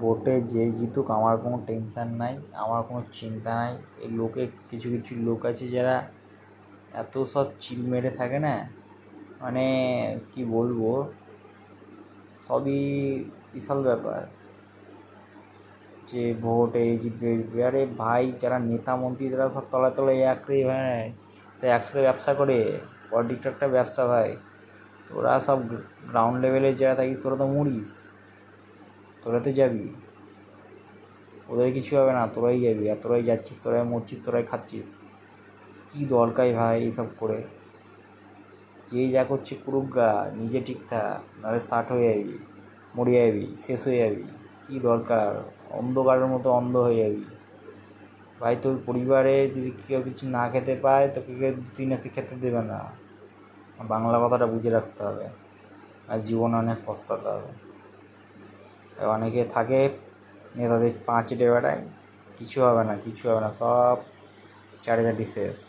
ভোটে যে জিতুক, আমার কোনো টেনশান নাই, আমার কোনো চিন্তা নাই। এই লোকে কিছু কিছু লোক আছে যারা এত সব চিল মেরে থাকে না মানে কি বলব, সবই বিশাল ব্যাপার যে ভোট এই জিতবে আরে ভাই, যারা নেতা মন্ত্রী, যারা সব তলায় তলায় এক রে ভাই তো একসাথে ব্যবসা করে পলিটিক্স একটা ব্যবসা ভাই। তোরা সব গ্রাউন্ড লেভেলে যারা থাকিস, তোরা তো মরিস। তোরা তো যাবি। ওদের কিছু হবে না, তোরাই যাবি আর তোরাই যাচ্ছিস, তোরাই মরছিস, তোরাই খাচ্ছিস। কী দরকার ভাই এইসব করে? যে যা করছে করুক গা, নিজে ঠিক থাক, নাহলে ষাট হয়ে যাবি, মরে যাবি, শেষ হয়ে যাবি। কী দরকার? অন্ধকারের মতো অন্ধ হয়ে যাবি। ভাই, তোর পরিবারে যদি কেউ কিছু না খেতে পায়, তোকে কেউ দিন এসে খেতে দেবে না। বাংলা কথাটা বুঝে রাখতে হবে। আর জীবনে অনেক পস্তাতে হবে। অনেকে থাকে নেতাদের পাঁচটে বেড়ায় কিছু হবে না কিছু হবে না সব চারিদাটি শেষ।